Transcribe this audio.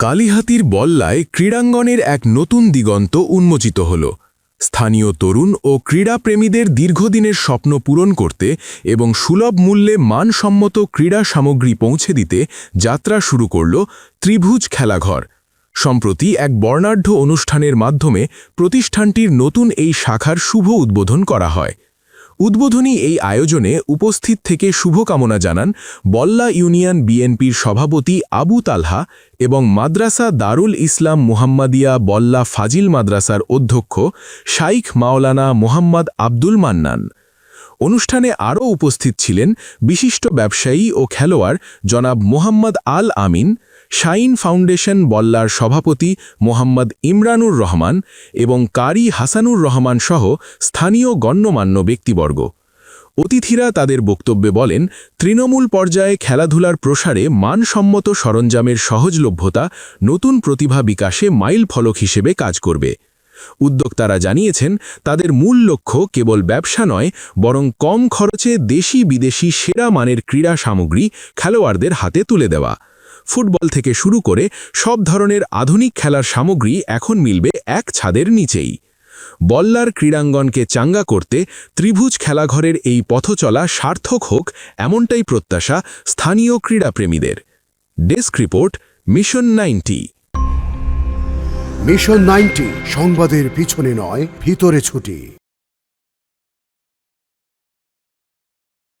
কালিহাতির বল্লায় ক্রীড়াঙ্গনের এক নতুন দিগন্ত উন্মোচিত হল। স্থানীয় তরুণ ও ক্রীড়াপ্রেমীদের দীর্ঘদিনের স্বপ্ন পূরণ করতে এবং সুলভ মূল্যে মানসম্মত ক্রীড়া সামগ্রী পৌঁছে দিতে যাত্রা শুরু করল ত্রিভুজ খেলাঘর। সম্প্রতি এক বর্ণাঢ্য অনুষ্ঠানের মাধ্যমে প্রতিষ্ঠানটির নতুন এই শাখার শুভ উদ্বোধন করা হয়। উদ্বোধনী এই আয়োজনে উপস্থিত থেকে শুভকামনা জানান বল্লা ইউনিয়ন বিএনপির সভাপতি আবু তালহা এবং মাদ্রাসা দারুল ইসলাম মুহাম্মাদিয়া বল্লা ফাজিল মাদ্রাসার অধ্যক্ষ শাইখ মাওলানা মোহাম্মদ আব্দুল মান্নান। অনুষ্ঠানে আরও উপস্থিত ছিলেন বিশিষ্ট ব্যবসায়ী ও খেলোয়াড় জনাব মোহাম্মদ আল আমিন শাইন ফাউন্ডেশন বল্লার সভাপতি মোহাম্মদ ইমরানুর রহমান এবং কারি হাসানুর রহমান সহ স্থানীয় গণ্যমান্য ব্যক্তিবর্গ। অতিথিরা তাদের বক্তব্যে বলেন, তৃণমূল পর্যায়ে খেলাধুলার প্রসারে মানসম্মত সরঞ্জামের সহজলভ্যতা নতুন প্রতিভা বিকাশে মাইল ফলক হিসেবে কাজ করবে। উদ্যোক্তারা জানিয়েছেন, তাদের মূল লক্ষ্য কেবল ব্যবসা নয়, বরং কম খরচে দেশি বিদেশি সেরা মানের ক্রীড়া সামগ্রী খেলোয়াড়দের হাতে তুলে দেওয়া। ফুটবল থেকে শুরু করে সব ধরনের আধুনিক খেলার সামগ্রী এখন মিলবে এক ছাদের নিচেই। বল্লার ক্রীড়াঙ্গনকে চাঙ্গা করতে ত্রিভুজ খেলাঘরের এই পথচলা সার্থক হোক এমনটাই প্রত্যাশা স্থানীয় ক্রীড়াপ্রেমীদের। Desk report, mission ninety. Mission ninety, সংবাদের পিছনে নয়, ভিতরে ছুটি।